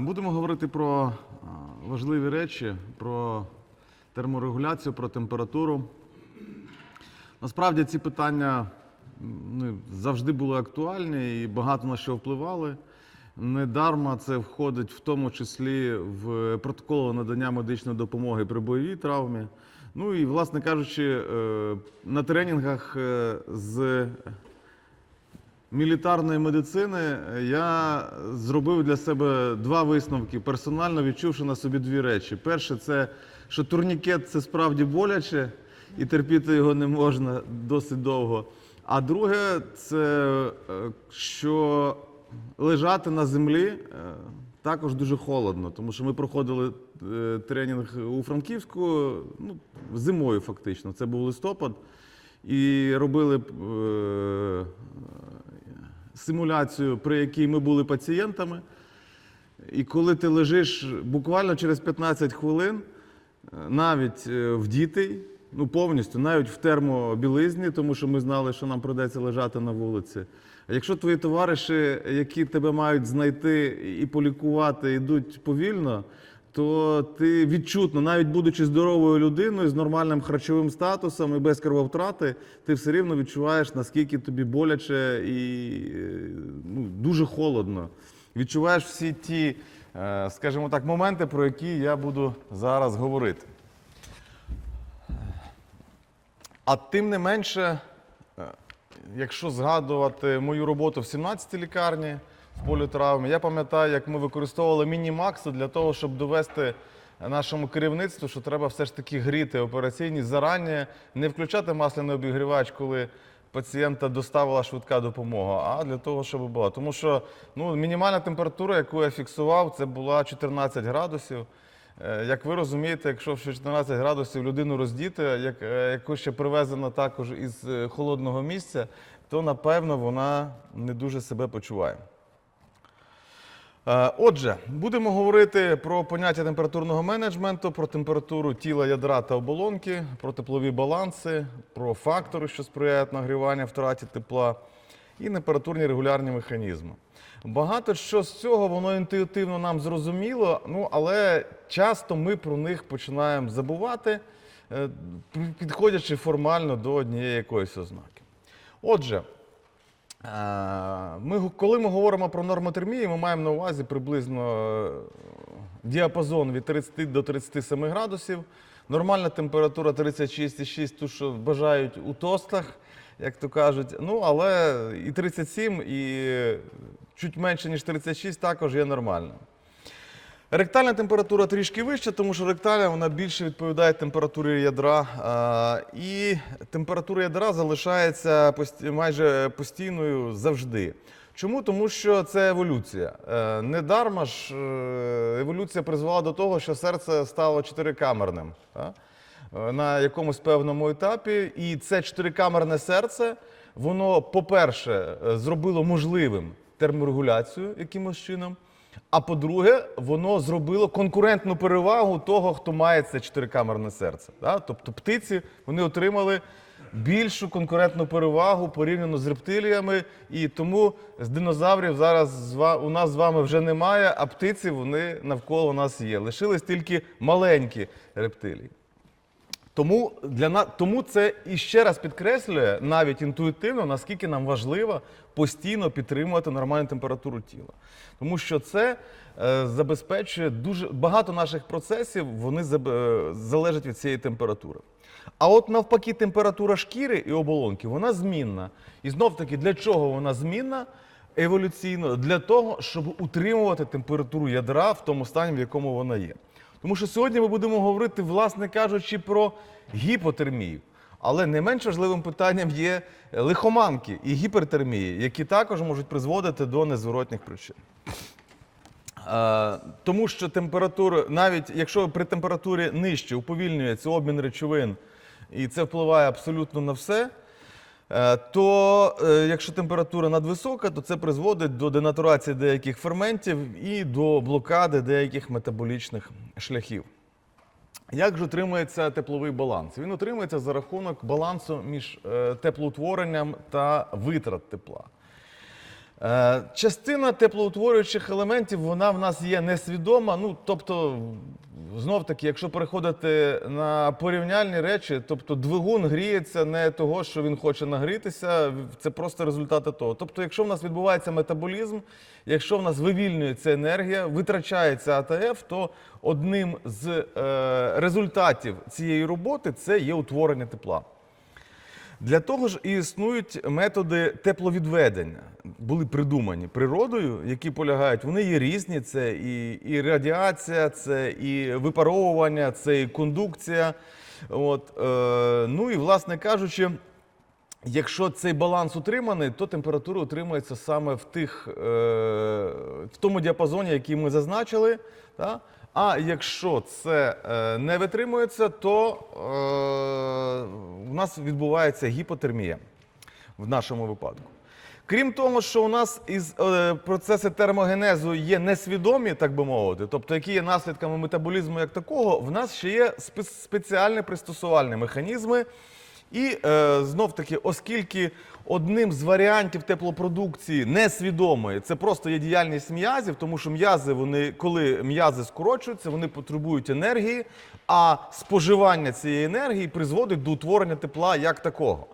Будемо говорити про важливі речі, про терморегуляцію, про температуру. Насправді ці питання ну, завжди були актуальні і багато на що впливали. Недарма це входить в тому числі в протокол надання медичної допомоги при бойовій травмі. Ну і, власне кажучи, е, на тренінгах е, з мілітарної медицини я зробив для себе два висновки, персонально відчувши на собі дві речі. Перше, це що турнікет це справді боляче і терпіти його не можна досить довго. А друге, це е, що лежати на землі е, також дуже холодно, тому що ми проходили е, тренінг у Франківську ну, зимою, фактично. Це був листопад. І робили симуляцію, при якій ми були пацієнтами. І коли ти лежиш буквально через 15 хвилин, е, навіть е, вдітий, ну повністю, навіть в термобілизні, тому що ми знали, що нам придеться лежати на вулиці. А якщо твої товариші, які тебе мають знайти і полікувати, йдуть повільно, то ти відчутно, навіть будучи здоровою людиною з нормальним харчовим статусом і без крововтрати, ти все рівно відчуваєш, наскільки тобі боляче і е, ну, дуже холодно. Відчуваєш всі ті, е, скажімо так, моменти, про які я буду зараз говорити. А тим не менше, е, якщо згадувати мою роботу в 17-й лікарні в полі травми, я пам'ятаю, як ми використовували міні-макси для того, щоб довести нашому керівництву, що треба все ж таки гріти операційні зарані, не включати масляний обігрівач, коли пацієнта доставила швидка допомога, а для того, щоб була. Тому що ну, мінімальна температура, яку я фіксував, це була 14 градусів. Е, Як ви розумієте, якщо в 14 градусів людину роздіти, як, е, яку ще привезено також із е, холодного місця, то напевно вона не дуже себе почуває. Е, Отже, будемо говорити про поняття температурного менеджменту, про температуру тіла ядра та оболонки, про теплові баланси, про фактори, що сприяють нагріванню втраті тепла, і температурні регулярні механізми. Багато що з цього воно інтуїтивно нам зрозуміло, ну але часто ми про них починаємо забувати, е, підходячи формально до однієї якоїсь ознаки. Отже, Ми, коли ми говоримо про нормотермію, ми маємо на увазі приблизно е, діапазон від 30 до 37 градусів. Нормальна температура 36,6, ту, що бажають у тостах, як то кажуть. Ну, але і 37, і чуть менше, ніж 36 також є нормальною. Ректальна температура трішки вища, тому що ректальна вона більше відповідає температурі ядра. І температура ядра залишається майже постійною завжди. Чому? Тому що це еволюція. Е, Недарма ж е, еволюція призвела до того, що серце стало чотирикамерним? Е, на якомусь певному етапі. І це чотирикамерне серце, воно, по-перше, зробило можливим терморегуляцію якимось чином. А по-друге, воно зробило конкурентну перевагу того, хто має це чотирикамерне серце. Да? Тобто птиці вони отримали більшу конкурентну перевагу порівняно з рептиліями, і тому з динозаврів зараз у нас з вами вже немає, а птиці вони навколо нас є. Лишились тільки маленькі рептилії. Тому, для на... Тому це і ще раз підкреслює навіть інтуїтивно, наскільки нам важливо постійно підтримувати нормальну температуру тіла. Тому що це е, забезпечує дуже багато наших процесів, вони заб... е, залежать від цієї температури. А от навпаки, температура шкіри і оболонки вона змінна. І знов таки, для чого вона змінна? Еволюційно для того, щоб утримувати температуру ядра в тому стані, в якому вона є. Тому що сьогодні ми будемо говорити, власне кажучи, про гіпотермію. Але не менш важливим питанням є лихоманки і гіпертермії, які також можуть призводити до незворотних причин. Е, Тому що температура, навіть якщо при температурі нижче уповільнюється обмін речовин, і це впливає абсолютно на все, то е, якщо температура надвисока, то це призводить до денатурації деяких ферментів і до блокади деяких метаболічних шляхів. Як же утримується тепловий баланс? Він утримується за рахунок балансу між е, теплоутворенням та витрат тепла. Е, Частина теплоутворюючих елементів вона в нас є несвідома. Ну, тобто, знов таки, якщо переходити на порівняльні речі, тобто двигун гріється не того, що він хоче нагрітися, це просто результати того. Тобто, якщо в нас відбувається метаболізм, якщо в нас вивільнюється енергія, витрачається АТФ, то одним з е, результатів цієї роботи це є утворення тепла. Для того ж і існують методи тепловідведення, були придумані природою, які полягають, вони є різні. Це і, і радіація, це і випаровування, це і кондукція. От, е, ну і, власне кажучи, якщо цей баланс утриманий, то температура утримується саме в, тих, е, в тому діапазоні, який ми зазначили. А якщо це е, не витримується, то е, у нас відбувається гіпотермія в нашому випадку. Крім того, що у нас із е, процеси термогенезу є несвідомі, так би мовити, тобто які є наслідками метаболізму як такого, в нас ще є спе- спеціальні пристосувальні механізми. І е, знов таки, оскільки одним з варіантів теплопродукції несвідомої це просто є діяльність м'язів, тому що м'язи, вони, коли м'язи скорочуються, вони потребують енергії, а споживання цієї енергії призводить до утворення тепла як такого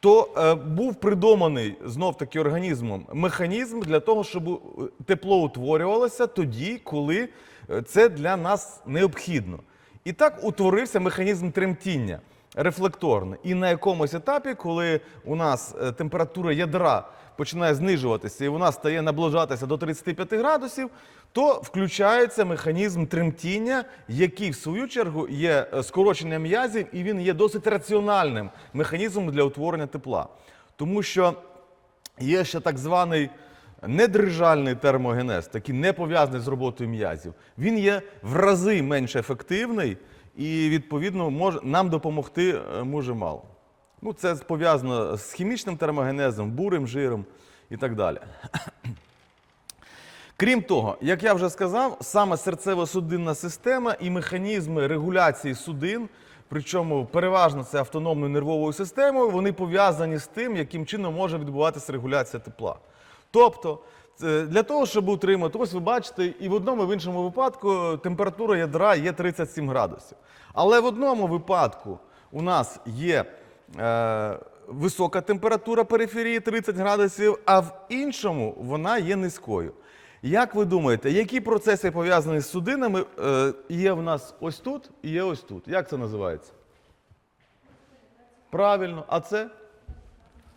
то е, був придуманий знов таки організмом механізм для того, щоб е, тепло утворювалося тоді, коли е, це для нас необхідно. І так утворився механізм тремтіння рефлекторний. І на якомусь етапі, коли у нас е, температура ядра починає знижуватися і вона стає наближатися до 35 градусів, то включається механізм тремтіння, який в свою чергу є е, скороченням м'язів, і він є досить раціональним механізмом для утворення тепла. Тому що є ще так званий недрижальний термогенез, такий не пов'язаний з роботою м'язів. Він є в рази менш ефективний і, відповідно, може, нам допомогти е, може мало. Ну, це пов'язано з хімічним термогенезом, бурим жиром і так далі. Крім того, як я вже сказав, саме серцево-судинна система і механізми регуляції судин, причому переважно це автономною нервовою системою, вони пов'язані з тим, яким чином може відбуватися регуляція тепла. Тобто, для того, щоб утримати, ось ви бачите, і в одному і в іншому випадку температура ядра є 37 градусів. Але в одному випадку у нас є е, висока температура периферії 30 градусів, а в іншому вона є низькою. Як ви думаєте, які процеси пов'язані з судинами е, є в нас ось тут і є ось тут? Як це називається? Правильно, а це?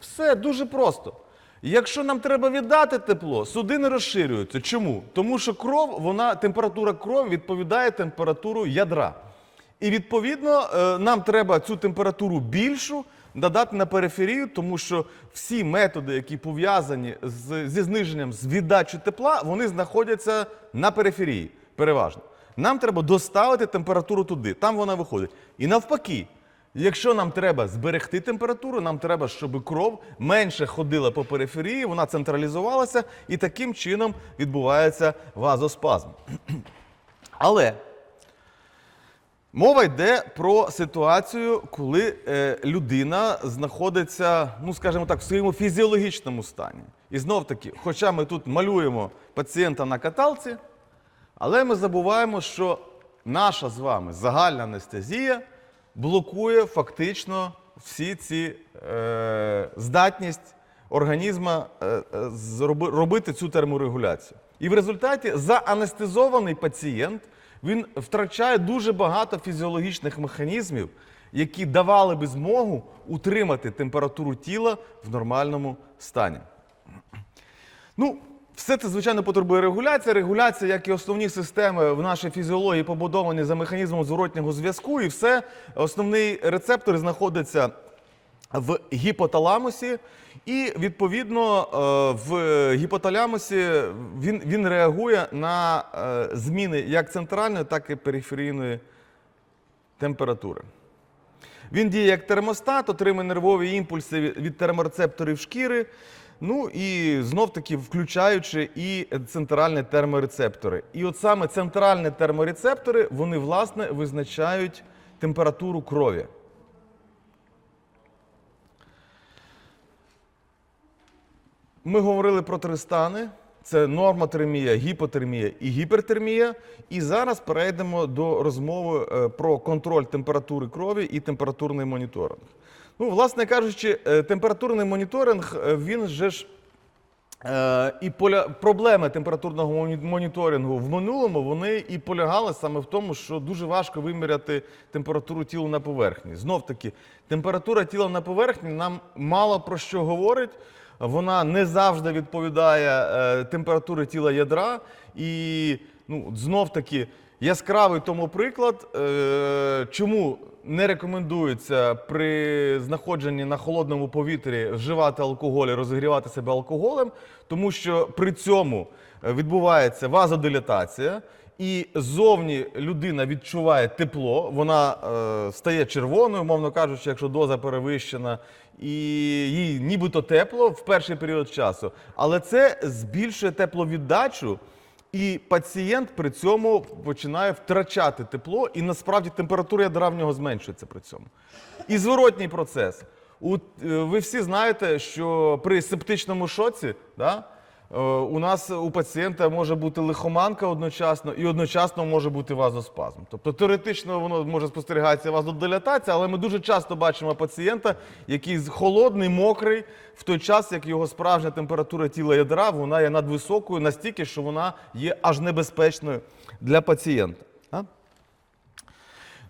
Все дуже просто. Якщо нам треба віддати тепло, судини розширюються. Чому? Тому що кров, вона, температура крові відповідає температуру ядра. І відповідно е, нам треба цю температуру більшу додати на периферію, тому що всі методи, які пов'язані зі зниженням з віддачі тепла, вони знаходяться на периферії, переважно. Нам треба доставити температуру туди, там вона виходить. І навпаки, якщо нам треба зберегти температуру, нам треба, щоб кров менше ходила по периферії, вона централізувалася, і таким чином відбувається вазоспазм. Але Мова йде про ситуацію, коли е, людина знаходиться, ну скажімо так, в своєму фізіологічному стані. І знов таки, хоча ми тут малюємо пацієнта на каталці, але ми забуваємо, що наша з вами загальна анестезія блокує фактично всі ці е, здатність організма е, е, робити цю терморегуляцію. І в результаті заанестезований пацієнт він втрачає дуже багато фізіологічних механізмів, які давали би змогу утримати температуру тіла в нормальному стані. Ну, все це, звичайно, потребує регуляції. Регуляція, як і основні системи в нашій фізіології, побудовані за механізмом зворотнього зв'язку, і все, основний рецептор знаходиться в гіпоталамусі, і відповідно е, в гіпоталамусі він, він реагує на е, зміни як центральної, так і периферійної температури. Він діє як термостат, отримує нервові імпульси від терморецепторів шкіри. Ну і знов таки включаючи і центральні терморецептори. І от саме центральні терморецептори вони власне визначають температуру крові. Ми говорили про три стани: це нормотермія, гіпотермія і гіпертермія. І зараз перейдемо до розмови е, про контроль температури крові і температурний моніторинг. Ну, власне кажучи, е, температурний моніторинг е, він же ж. Е, і поля... проблеми температурного моніторингу в минулому вони і полягали саме в тому, що дуже важко виміряти температуру тіла на поверхні. Знов таки, температура тіла на поверхні нам мало про що говорить. Вона не завжди відповідає температурі тіла ядра. І ну, знов таки яскравий тому приклад, е, чому не рекомендується при знаходженні на холодному повітрі вживати алкоголь і розігрівати себе алкоголем, тому що при цьому е, відбувається вазодилатація, і ззовні людина відчуває тепло, вона е, стає червоною, мовно кажучи, якщо доза перевищена, і їй нібито тепло в перший період часу. Але це збільшує тепловіддачу. І пацієнт при цьому починає втрачати тепло, і насправді температура ядра в нього зменшується при цьому. І зворотній процес. У, е, ви всі знаєте, що при септичному шоці да, у нас у пацієнта може бути лихоманка одночасно і одночасно може бути вазоспазм. Тобто теоретично воно може спостерігатися вазодилатація, але ми дуже часто бачимо пацієнта, який холодний, мокрий, в той час, як його справжня температура тіла ядра вона є надвисокою настільки, що вона є аж небезпечною для пацієнта. А?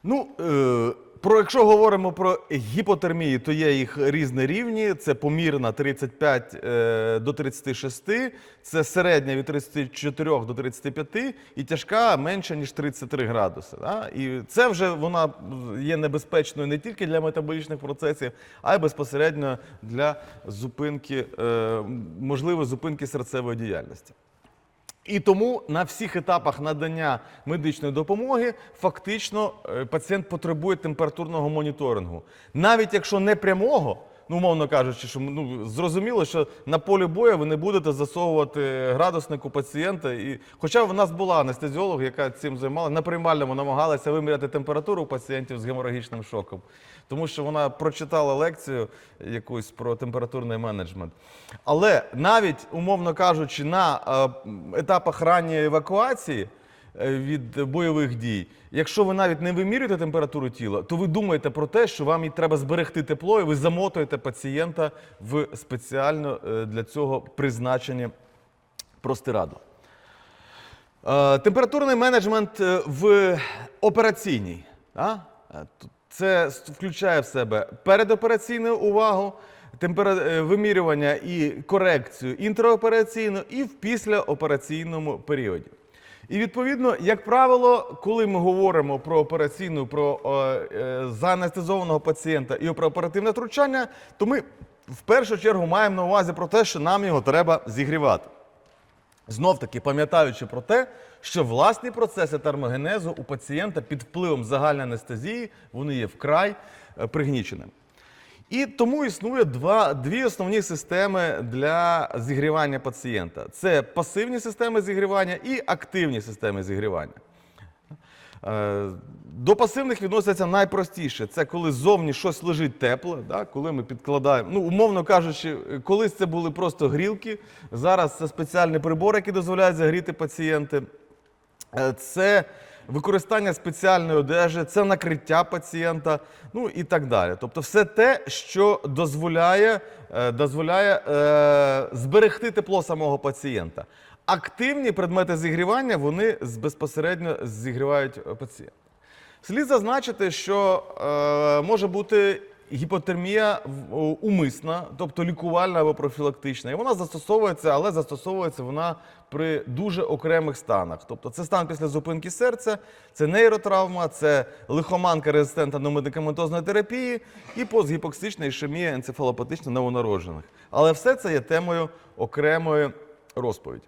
Ну, е, про, якщо говоримо про гіпотермії, то є їх різні рівні. Це помірна 35 е, до 36, це середня від 34 до 35 і тяжка менша, ніж 33 градуси. І це вже вона є небезпечною не тільки для метаболічних процесів, а й безпосередньо для зупинки, е, можливої зупинки серцевої діяльності. І тому на всіх етапах надання медичної допомоги фактично е, пацієнт потребує температурного моніторингу. Навіть якщо не прямого, ну умовно кажучи, що ну, зрозуміло, що на полі бою ви не будете засовувати градусник у пацієнта. І, хоча в нас була анестезіолог, яка цим займалася, на приймальному намагалася виміряти температуру пацієнтів з геморагічним шоком. Тому що вона прочитала лекцію якусь про температурний менеджмент. Але навіть, умовно кажучи, на е, етапах ранньої евакуації від бойових дій, якщо ви навіть не вимірюєте температуру тіла, то ви думаєте про те, що вам і треба зберегти тепло, і ви замотуєте пацієнта в спеціально е, для цього призначені простирадла. Е, Температурний менеджмент е, в операційній. Е, Це включає в себе передопераційну увагу, е, вимірювання і корекцію інтраопераційну і в післяопераційному періоді. І відповідно, як правило, коли ми говоримо про операційну, про е, е, заанестезованого пацієнта і про оперативне втручання, то ми в першу чергу маємо на увазі про те, що нам його треба зігрівати. Знов таки пам'ятаючи про те, що власні процеси термогенезу у пацієнта під впливом загальної анестезії вони є вкрай е, пригніченими. І тому існує два, дві основні системи для зігрівання пацієнта: це пасивні системи зігрівання і активні системи зігрівання. Е, До пасивних відносяться найпростіше. Це коли ззовні щось лежить тепле, да, коли ми підкладаємо. Ну, умовно кажучи, колись це були просто грілки. Зараз це спеціальні прибори, які дозволяють загріти пацієнти. Е, Це використання спеціальної одежі, це накриття пацієнта, ну і так далі. Тобто, все те, що дозволяє, е, дозволяє е, зберегти тепло самого пацієнта. Активні предмети зігрівання вони безпосередньо зігрівають е, пацієнта. Слід зазначити, що е, може бути гіпотермія умисна, тобто лікувальна або профілактична. І вона застосовується, але застосовується вона при дуже окремих станах. Тобто це стан після зупинки серця, це нейротравма, це лихоманка резистентна до медикаментозної терапії і постгіпоксична ішемія енцефалопатична новонароджених. Але все це є темою окремої розповіді.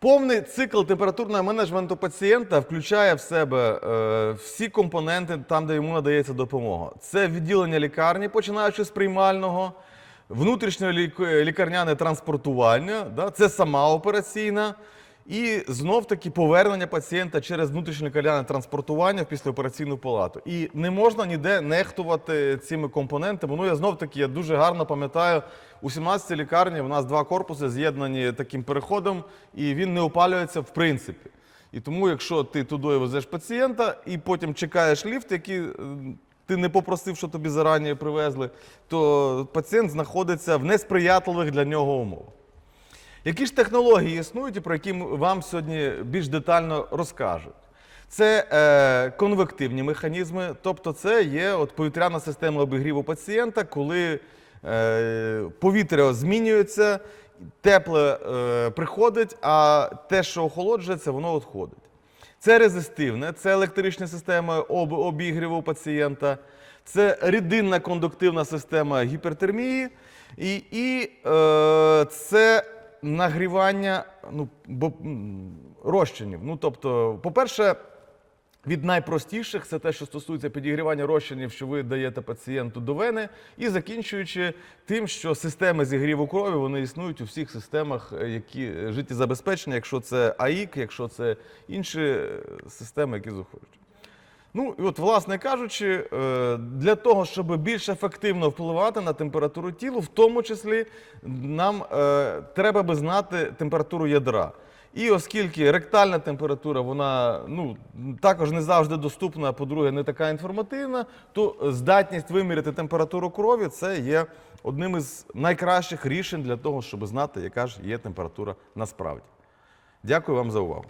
Повний цикл температурного менеджменту пацієнта включає в себе е, всі компоненти там, де йому надається допомога. Це відділення лікарні, починаючи з приймального, внутрішньо лікарняне транспортування, да, це сама операційна. І знов таки повернення пацієнта через внутрішньокаляне транспортування в післяопераційну палату. І не можна ніде нехтувати цими компонентами. Ну я знов таки я дуже гарно пам'ятаю, у 17-й лікарні в нас два корпуси з'єднані таким переходом, і він не опалюється в принципі. І тому, якщо ти туди везеш пацієнта і потім чекаєш ліфт, який е, ти не попросив, що тобі зарані привезли, то пацієнт знаходиться в несприятливих для нього умовах. Які ж технології існують про які вам сьогодні більш детально розкажуть? Це е, конвективні механізми, тобто це є от повітряна система обігріву пацієнта, коли е, повітря змінюється, тепле е, приходить, а те, що охолоджується, воно відходить. Це резистивне, це електрична система об- обігріву пацієнта, це рідинна кондуктивна система гіпертермії, і, і е, це нагрівання ну, бо, розчинів. Ну, тобто, по-перше, від найпростіших це те, що стосується підігрівання розчинів, що ви даєте пацієнту до вени, і закінчуючи тим, що системи зігріву крові вони існують у всіх системах, е, які е, життєзабезпечення, якщо це АІК, якщо це інші е, системи, які заходять. Ну і от, власне кажучи, е, для того, щоб більш ефективно впливати на температуру тіла, в тому числі нам е, треба би знати температуру ядра. І оскільки ректальна температура, вона ну, також не завжди доступна, по-друге, не така інформативна, то здатність виміряти температуру крові це є одним із найкращих рішень для того, щоб знати, яка ж є температура насправді. Дякую вам за увагу.